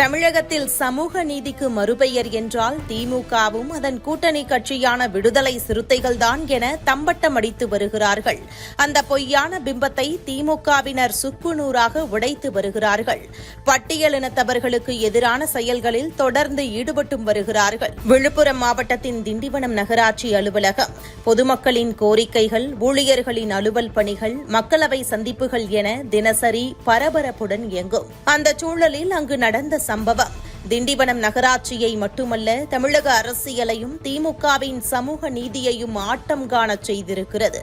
தமிழகத்தில் சமூக நீதிக்கு மறுபெயர் என்றால் திமுகவும் அதன் கூட்டணி கட்சியான விடுதலை சிறுத்தைகள்தான் என தம்பட்டம் அடித்து வருகிறார்கள். அந்த பொய்யான பிம்பத்தை திமுகவினர் சுக்குநூறாக உடைத்து வருகிறார்கள். பட்டியலினத்தவர்களுக்கு எதிரான செயல்களில் தொடர்ந்து ஈடுபட்டும் வருகிறார்கள். விழுப்புரம் மாவட்டத்தின் திண்டிவனம் நகராட்சி அலுவலகம். பொதுமக்களின் கோரிக்கைகள் ஊழியர்களின் அலுவல் பணிகள் மக்களவை சந்திப்புகள் என தினசரி பரபரப்புடன் இயங்கும். அந்த சூழலில் அங்கு நடந்த சம்பவம். திண்டிவனம் நகராட்சியை மட்டுமல்ல தமிழக அரசியலையும் திமுகவின் சமூக நீதியையும் ஆட்டம் காணச் செய்திருக்கிறது.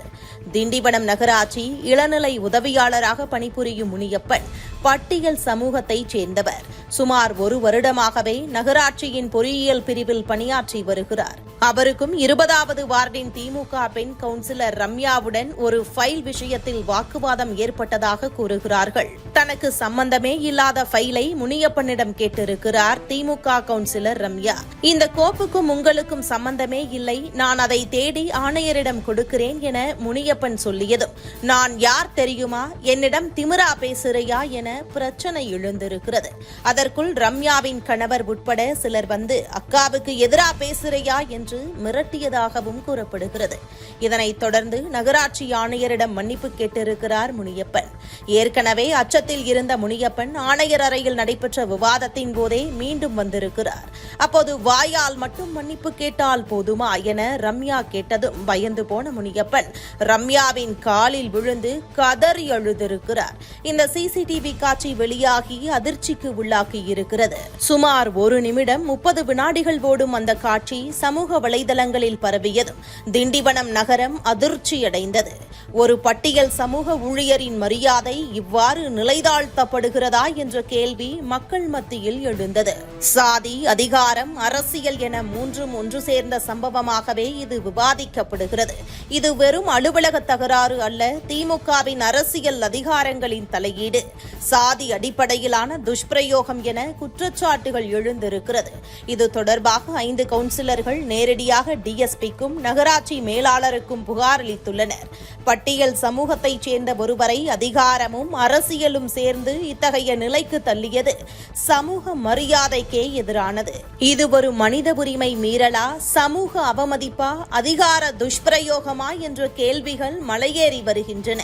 திண்டிவனம் நகராட்சி இளநிலை உதவியாளராக பணிபுரியும் முனியப்பன் பட்டியல் சமூகத்தைச் சேர்ந்தவர். சுமார் ஒரு வருடமாகவே நகராட்சியின் பொறியியல் பிரிவில் பணியாற்றி வருகிறார். அவருக்கும் இருபதாவது வார்டின் திமுக பெண் கவுன்சிலர் ரம்யாவுடன் ஒரு ஃபைல் விஷயத்தில் வாக்குவாதம் ஏற்பட்டதாக கூறுகிறார்கள். தனக்கு சம்பந்தமே இல்லாத ஃபைலை முனியப்பனிடம் கேட்டிருக்கிறார் திமுக கவுன்சிலர் ரம்யா. இந்த கோப்புக்கும் உங்களுக்கும் சம்பந்தமே இல்லை. நான் அதை தேடி ஆணையரிடம் கொடுக்கிறேன் என முனியப்பன் சொல்லியதும் நான் யார் தெரியுமா? என்னிடம் திமிரா பேசுறியா? என பிரச்சனை எழுந்திருக்கிறது. அதற்குள் ரம்யாவின் கணவர் உட்பட சிலர் வந்து அக்காவுக்கு எதிரா பேசுறியா? என்று மிரட்டியதாகவும் கூறப்படுகிறது. இதனைத் தொடர்ந்து நகராட்சி ஆணையரிடம் மன்னிப்பு கேட்டிருக்கிறார் முனியப்பன். ஏற்கனவே அச்சத்தில் இருந்த முனியப்பன் ஆணையர் அறையில் நடைபெற்ற விவாதத்தின் போதே மீண்டும் வந்திருக்கிறார். அப்போது வாயால் மட்டும் மன்னிப்பு கேட்டால் போதுமா என ரம்யா கேட்டதும் பயந்து போன முனியப்பன் ரம்யாவின் காலில் விழுந்து கதறி அழுதிருக்கிறார். இந்த சிசிடிவி தொலைக்காட்சி வெளியாகி அதிர்ச்சிக்கு உள்ளாக்கி இருக்கிறது. சுமார் ஒரு நிமிடம் முப்பது வினாடிகள் ஓடும் அந்த காட்சி சமூக வலைதளங்களில் பரவியதும் திண்டிவனம் நகரம் அதிர்ச்சியடைந்தது. ஒரு பட்டியல் சமூக ஊழியரின் மரியாதை இவ்வாறு நிலைதாழ்த்தப்படுகிறதா என்ற கேள்வி மக்கள் மத்தியில் எழுந்தது. சாதி அதிகாரம் அரசியல் என மூன்றும் ஒன்று சேர்ந்த சம்பவமாகவே இது விவாதிக்கப்படுகிறது. இது வெறும் அலுவலக தகராறு அல்ல திமுகவின் அரசியல் அதிகாரங்களின் தலையீடு. சாதி அடிப்படையிலான துஷ்பிரயோகம் என குற்றச்சாட்டுகள் எழுந்திருக்கிறது. இது தொடர்பாக ஐந்து கவுன்சிலர்கள் நேரடியாக டிஎஸ்பிக்கும் நகராட்சி மேலாளருக்கும் புகார் அளித்துள்ளனர். பட்டியல் சமூகத்தைச் சேர்ந்த ஒருவரை அதிகாரமும் அரசியலும் சேர்ந்து இத்தகைய நிலைக்கு தள்ளியது. சமூக மரியாதைக்கே எதிரானது. இது ஒரு மனித உரிமை மீறலா? சமூக அவமதிப்பா? அதிகார துஷ்பிரயோகமா? என்ற கேள்விகள் மலையேறி வருகின்றன.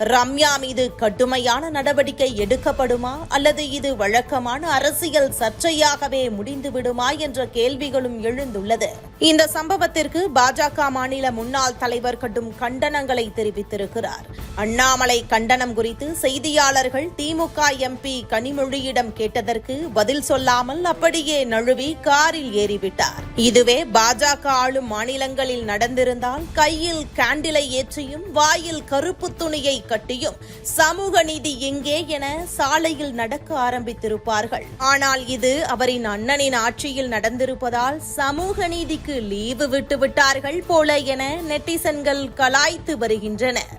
ரம்யா மீது கடுமையான நடவடிக்கை எடுக்கப்படுமா? அல்லது இது வழக்கமான அரசியல் சர்ச்சையாகவே முடிந்துவிடுமா? என்ற கேள்விகளும் எழுந்துள்ளது. இந்த சம்பவத்திற்கு பாஜக மாநில முன்னாள் தலைவர் கடும் கண்டனங்களை தெரிவித்திருக்கிறார். அண்ணாமலை கண்டனம் குறித்து செய்தியாளர்கள் திமுக எம்பி கனிமொழியிடம் கேட்டதற்கு பதில் சொல்லாமல் அப்படியே நழுவி காரில் ஏறிவிட்டார். இதுவே பாஜக ஆளும் மாநிலங்களில் நடந்திருந்தால் கையில் கேண்டிலை ஏற்றியும் வாயில் கருப்பு துணியை கட்டியும். சமூக நீதி எங்கே என சாலையில் நடக்க ஆரம்பித்திருப்பார்கள். ஆனால் இது அவரின் அண்ணனின் ஆட்சியில் நடந்திருப்பதால் சமூக நீதிக்கு லீவு விட்டு விட்டார்கள் போல என நெட்டிசன்கள் கலாய்த்து வருகின்றனர்